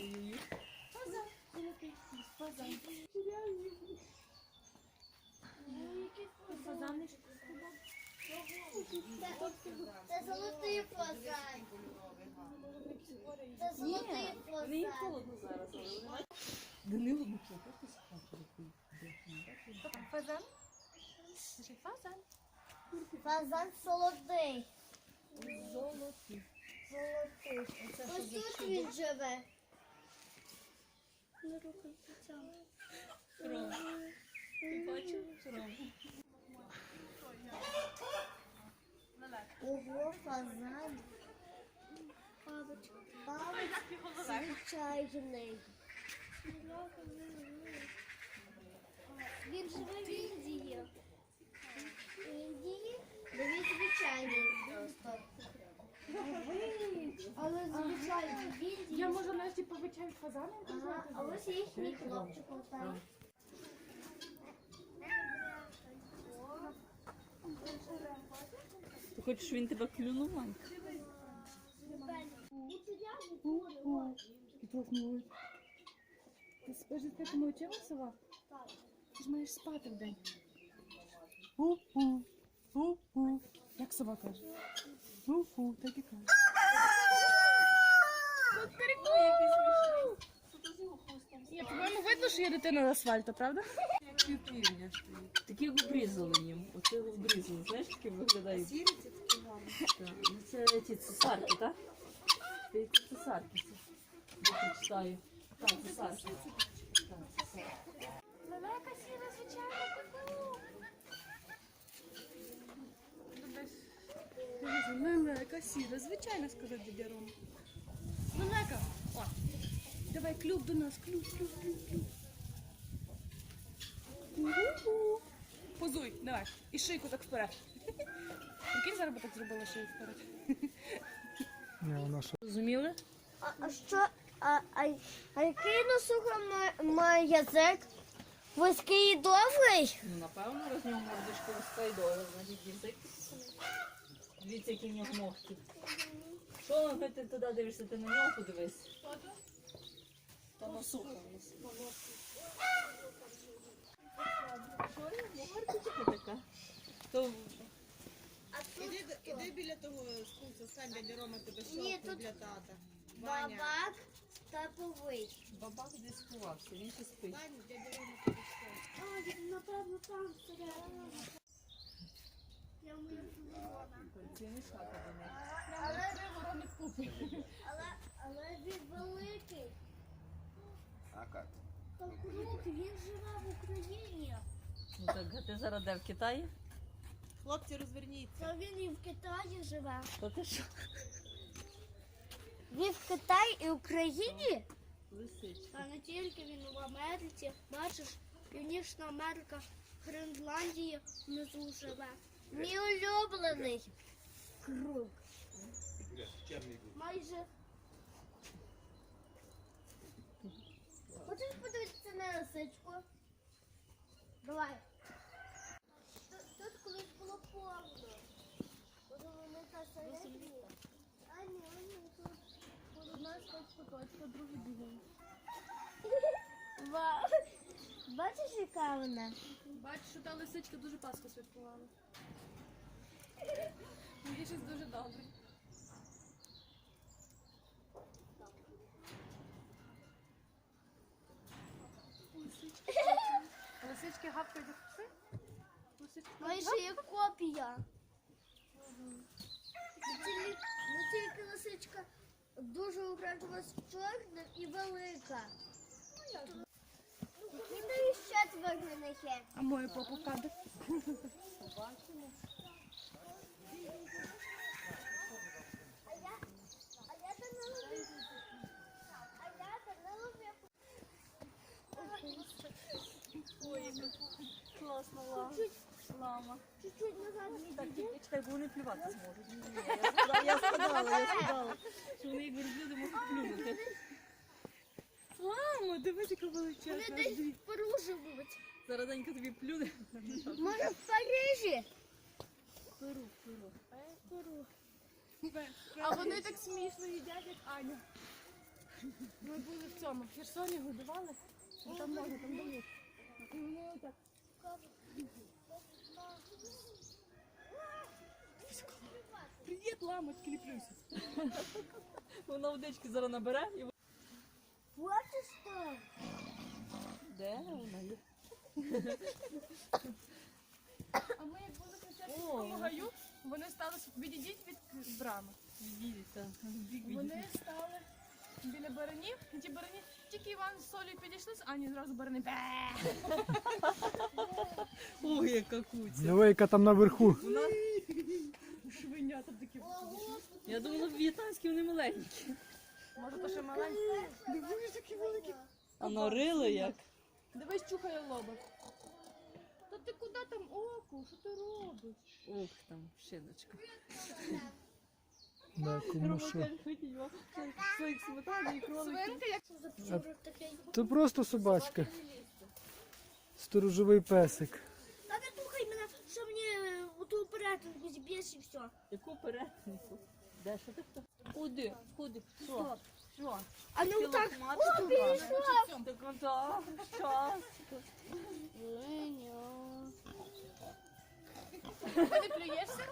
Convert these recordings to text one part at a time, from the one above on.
Це золотий фазан. Це золотий фазан. Данило Микола, ти спати Фазан? Скажи фазан. Фазан солодий. Золоті. Золотий. Ось тут він живе. Ром. Ти бачив? Ром. Ого, фазан. Бабочка звичайний. Він живе в Індії. В Індії? Де він звичайний. просто. Але звичайний в Індії. Я можу Насті повичаю фазани? Ага, а ось їхній хлопчик там. Ти хочеш, він тебе клюнув, Манька? Ти спиш з такими очима, сова? Ти ж маєш спати вдень. Як сова каже? Фу-фу, так і каже. Ні, по-моєму, видно, що є дитина на асфальту, правда? Півпівня стоїть. Такі обрізали їм. Оце обрізали. Знаєш, такі виглядають. Сірі це такі гарні. Ну це ті цесарки, так? Це ті цесарки. Це. Я прочитаю. Так, цесарки. Так, цесарки. Лелека сіра, звичайно, Лелека сіра, звичайно, сказав дядя Рома. Лелека, о, давай клюв до нас, клюв, клюв, клюв, клюв. Позуй, давай. І шийку так вперед. Прикинь, зараз би так зробила шию вперед. Розуміли? А, а що? А, а, а який носуха має, має язик? Вузький і довгий? Ну, напевно, роз нього мордочку вискай довго, значить язик. Дивіться, які в нього ногті. Що ну, ти туди дивишся, ти на нього подивись. Та носуха в нас. Що така. То Іди, іди біля того спуску, стань, дядя Рома тебе Ні, щелкне тут для тата. Ваня, бабак таповий. бабак десь сховався, він ще спить. стань, дядя Рома тебе щелкне. А, він, напевно, там всередині. Це не шата до них. Але, але, але він великий. А как? Та круг, він живе в Україні. Ну так, а ти зараз де в Китаї? Хлопці, розверніться. Та він і в Китаї живе. То ти що? Він в Китаї і Україні? Лисичка. Та не тільки він в Америці. Бачиш, Північна Америка, Гренландія внизу живе. Мій улюблений круг. Майже. Хочеш подивитися на лисичку? Давай. Тут, тут колись було повно. Коли вони та середні. А ні, ні, тут. Одна точка, точка, другий бігун. Вау. Бачиш, яка вона? Бачиш, що та лисичка дуже Пасху святкувала. Мені щось дуже добре. Лисички. Лисички гавкають як пси? Лисички Майже як копія. Не тільки, не тільки лисичка дуже з чорним і велика. І там ще тваринних є. А моє попу паде. А я, а я там не ловив. А я там не ловив. Класна лама. Лама. Чуть-чуть назад Так, відійди. тільки чекай, бо вони плювати зможуть. Ні, Я сказала, я сказала, я сказала, що вони як верблюди можуть плюнути. Мамо, дивись, яка Вони величезна. десь в Парижі будуть. Зараз Данька тобі плюне. Може в Парижі? Перу, перу. А вони так смішно їдять, як Аня. Ми були в цьому, в Херсоні годували, там много, там дають. І вони отак. Привіт, ламочки, ліплюся. Вона водички зараз набере і Бачиш що? де вона є? А ми як були в Хрещатицькому гаю, вони стали, відійдіть від брами. Відійдіть. Вони стали біля баранів, і ті барані, тільки Іван з Солі підійшли, а Ані зразу барани. Бе! Ой, яка куця. Диви, яка там наверху. Вона, Швинята такі. я думала, в'єтнамські вони маленькі. Може, то ще маленькі. Дивись, такі великі. А норили як? Дивись, чухає лоба. Та ти куди там око? Що ти робиш? Ох, там шиночка. Да, кому що. Що просто собачка. Сторожовий песик. Та не слухай мене, що мені е, ту перетинку зіб'єш і все. Яку перетинку? Де що ти хто? Куди? Куди? Що? Що? А ну так, О, пішла. Так так, щас. ти не плюєшся?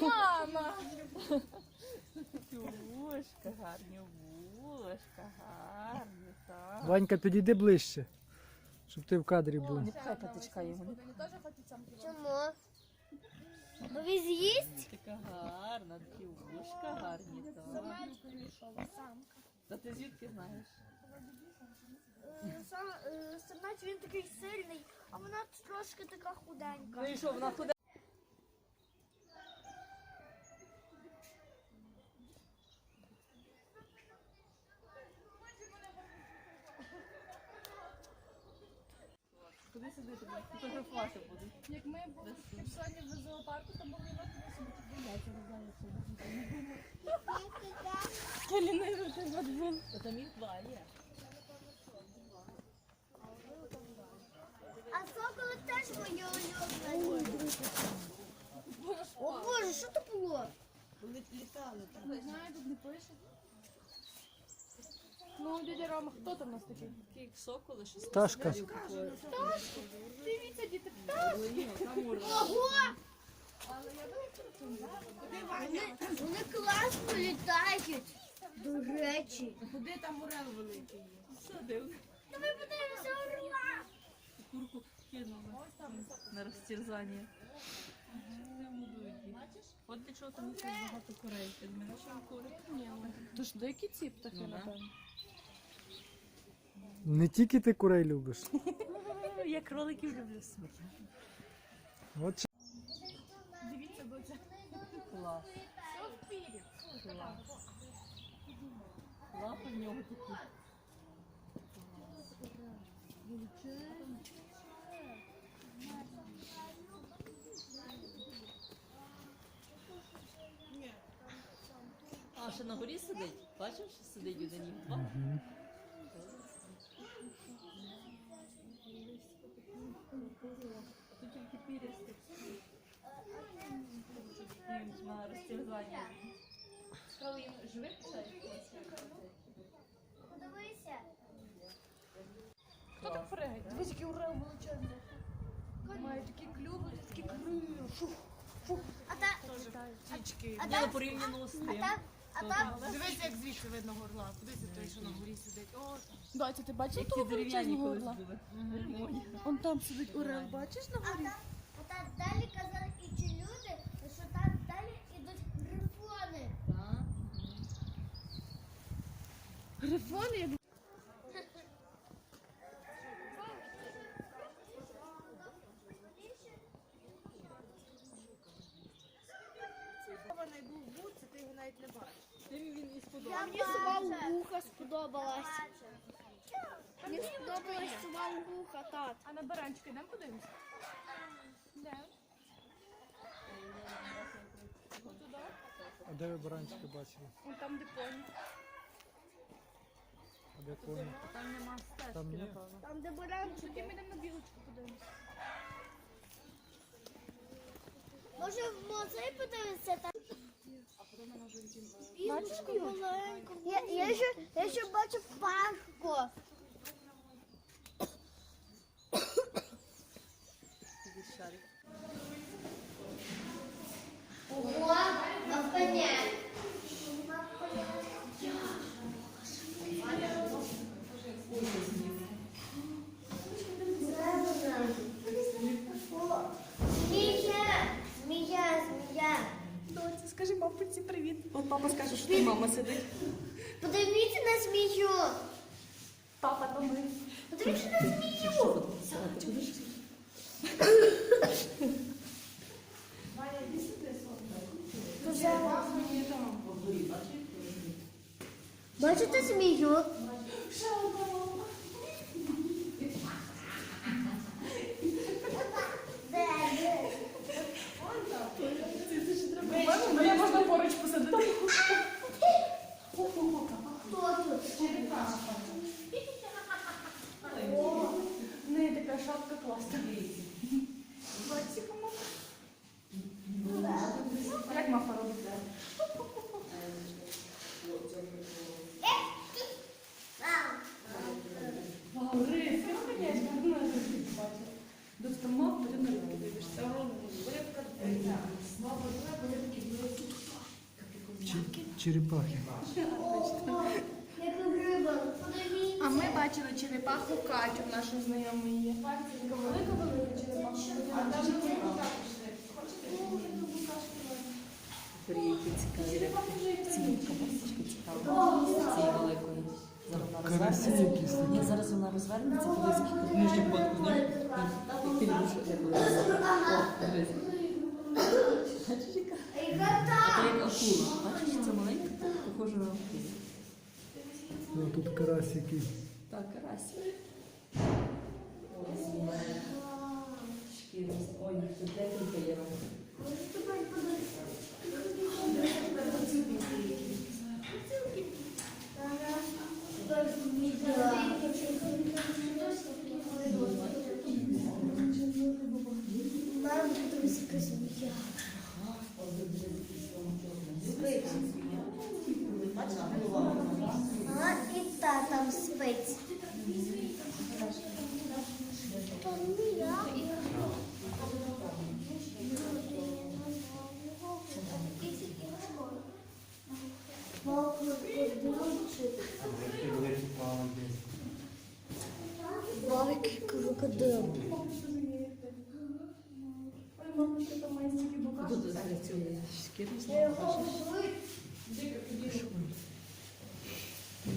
Мама! Вушка гарні, вушка гарні, так. Ванька, підійди ближче, щоб ти в кадрі був. Не пхай теж хочуть сам Чому? Бо він з'їсть? Така гарна, такі вушка гарні, так. Та ти звідки знаєш? Е, сам- е, Самець він такий сильний, а вона трошки така худенька. Ну і що, вона ходе? Як ми були в Херсоні в зоопарку, то могли бути собі яйця Каліни тебе відбили. Та там їх два є. А соколи теж мої улюблені. О боже, що це було? Літали там. Не знаю, тут не пише. Ну, дядя Рома, хто там у нас такий? Такі соколи, що Пташка. Дивіться, діти. Ого! Вони, вони класно літають. До речі. Куди там орел великий є? Садив. Та ми подивимося орла. Курку кинули на розтерзання. От для чого там багато курей. Ти що кури? Тож дикі ці птахи, Ну, напевно. Не тільки ти курей любиш. Я кроликів люблю смерть. От Дивіться, бо це Клас. Клас. Лапи в нього такі. А, ще на горі сидить? Бачиш, що сидить один два? Тут тільки пірісти. Їм на розтерзання. Цікаво, їм живих курей? Подивися. Хто так фрегать? Дивись, який урел величезний. Має такі клюви, такі крила. Фу. А та, Птічки. а та, порівняно з тим. Дивися, як звідси видно горла. Кудись той, що на горі сидить. О, там. Ти бачиш Які того величезного орла? Он там сидить орел, бачиш на горі? а та далі казали і ті люди, що там далі ідуть грифони. Грифони, Хований був в ти його навіть не бачиш. Тим він і сподобався. Мені сова вуха сподобалась. Мені сподобалась сова вуха, так. А на баранчика йдемо подивимося? Йдемо. А де ви баранчика бачили? Вон там, де поні. А де коні? Там нема стежки, Там ні. напевно. Там, де баранчики. Тоді ми йдемо на білочку подивимося. Може в музей подивитися там? Бачиш, ключ? Я, я, ще, я ще бачу парку. Ого, навпаня. Змія, змія, змія. Доця, скажи мамці привіт. От папа скаже, що ти мама сидить. Подивіться на змію. Папа, то ми. Подивіться на змію. Бачите змію можна поруч посадити. Хто тут? В неї така шапка класна. Як мама робить? Рис, я конечно. Черепахи. А ми бачили черепаху Катю, нашу знайому є. Така велика велика черепаха. А там Які цікаві. Цієї великої. Зараз вона розвернеться. Ні, зараз вона розвернеться, подивись, як між ботку, ти дивись. Бачиш, це маленька, похожа на акулу. Ну тут карасики. Так, карась. Шкіра. Ой, тут декілька є. Мама, подивися, яка спить. То не я. Великий крокодил. Ой, мама, що там має стільки букашок. Тут за цю шкіру знову бачиш.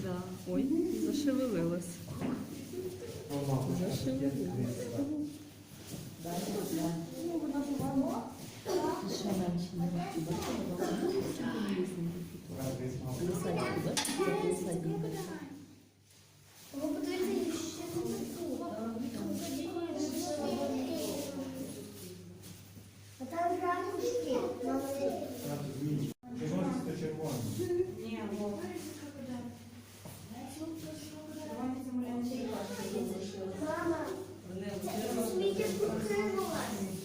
Да. Ой, зашевелилась. Зашевелилась. Далі, далі. Ще менше не бачу. Лисадіку, бачиш? Це лисадіку. Ви подивіться, ще тут. А там рамушки. Мама, сміття покинулась.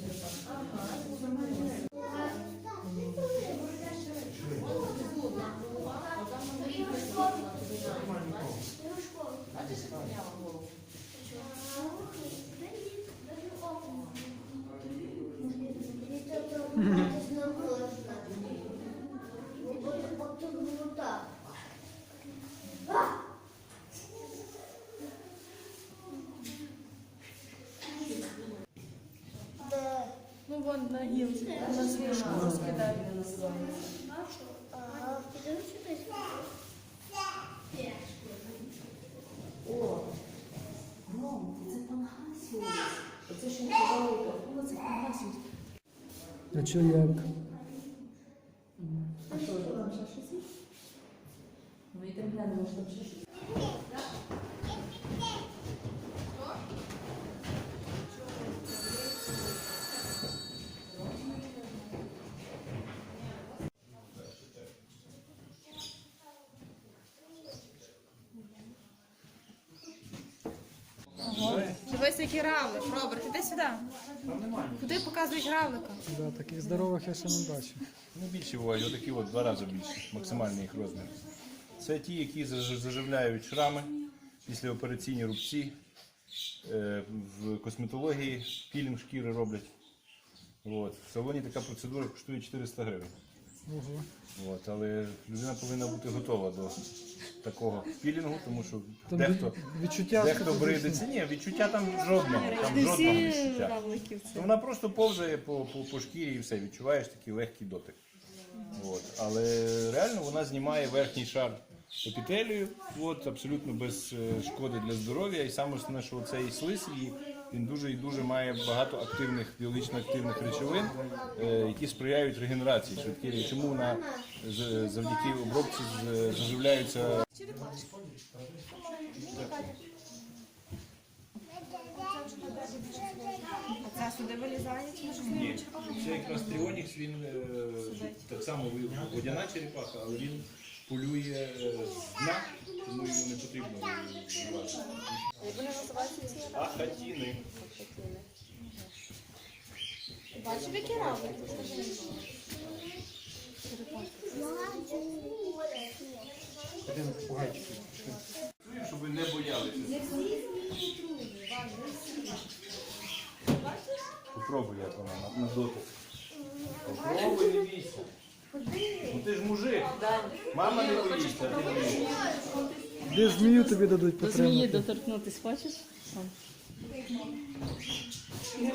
Ну вон на гілці, на свіжку розкидає. О, Ром, це пангасіус. Оце ще не акула, це пангасіус. А що як? А що, там ще щось є? Ну, йдемо глянемо, що там ще щось. Дивись, які равлик. Роберт, іди сюди. Куди показують равлика? Да, таких здорових я ще не бачив. Ну, більші бувають, отакі от два рази більше, максимальний їх розмір. Це ті, які заж- заживляють шрами, післяопераційні рубці, е, в косметології пілінг шкіри роблять. От. В салоні така процедура коштує 400 гривень. Ого. От. Але людина повинна бути готова до такого пілінгу, тому що Там дехто, від- відчуття дехто бридиться. Ні, відчуття там жодного. Там Не жодного всі відчуття. равлики це. Ну, Вона просто повзає по, по, по шкірі і все, відчуваєш такий легкий дотик. От. Але реально вона знімає верхній шар епітелію, от, абсолютно без е, шкоди для здоров'я. І саме основне, що цей слиз її, він дуже і дуже має багато активних, біологічно активних речовин, е, які сприяють регенерації швидкій. Чому вона з- завдяки обробці заживляються сюди? Ні, це якраз тріонікс, він е, так само водяна черепаха, але він полює дна, тому йому не потрібно вживати. Вони називаються ці Ахатіни. Бачив, які равлики? Щоб ви не боялися. Попробуй, як вона на, на дотик. Попробуй, не бійся. Ну ти. Мама не боїться, ти боїшся. Де змію тобі дадуть До змії потримати? доторкнутись, бачиш? Вон. Ні,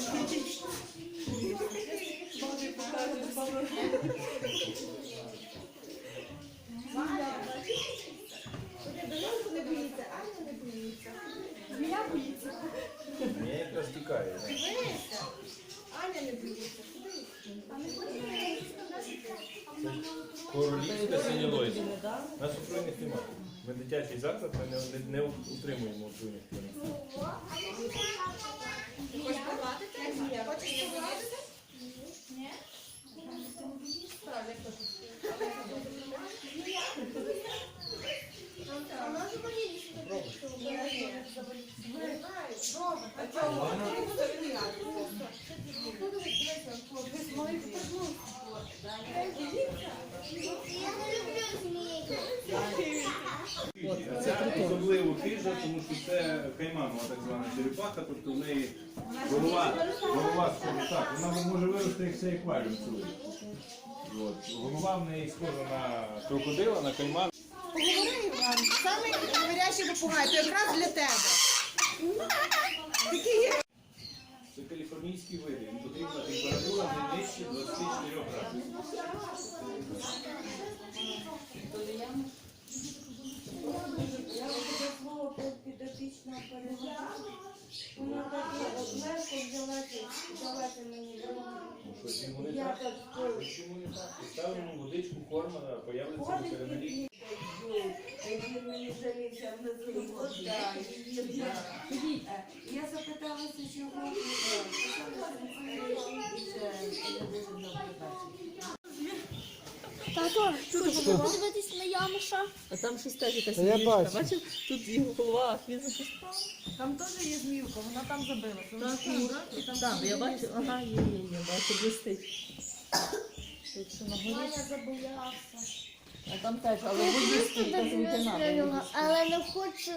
немає. Ми дитячий заклад, ми не, не, не утримуємо отруйних тварин. Це особливо хижа, тому що це кайманова так звана черепаха, тобто в неї голова, голова схожа так, вона може вирости як цей акваріум цілий. От. Голова в неї схожа на крокодила, на кайман. Поговори, Іван. Самий говорящий попугай, то якраз для тебе. Такий є. Каліфорнійський їм потрібна температура не нижче 24 градусів. Ну, щось йому не так. Щось йому не так. Поставимо йому водичку, корм, а появиться на рік. Я запиталася, чого Тато, подивитись на Януша? А там щось теж якась Та я бачу. Бачив? Тут його голова, а хвіст щось. Там теж є змівка, вона там забила. Так, і там, я бачу, ага, є, є, є, бачу, блистить. Тут що на горі, Ваня забоявся. а там теж, але водістий, теж його, але не хочу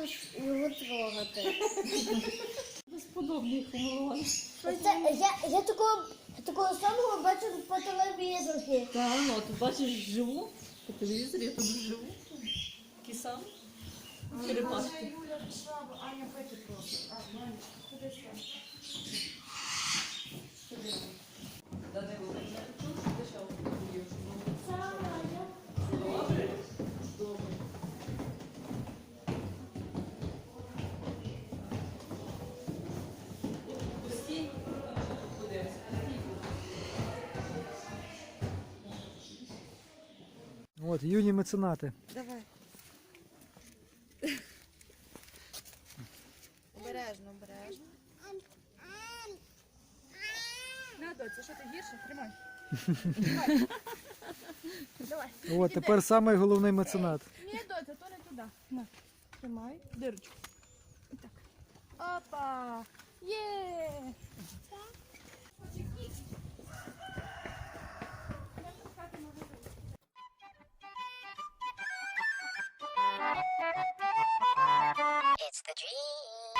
його трогати. Безподобний голова. Це, я, я такого, такого самого бачу по телевізорі. Так, ну, тут бачиш живу, по телевізорі я тут живу. Такий сам. Черепашки. Данило, я чув, ти? От, юні меценати. Давай. Обережно, обережно. На, доця, що ти гірше? Тримай. От, тепер самий головний меценат. Ні, доця, то не туди. На, тримай дирочку. І Так. Опа! Є! It's the dream.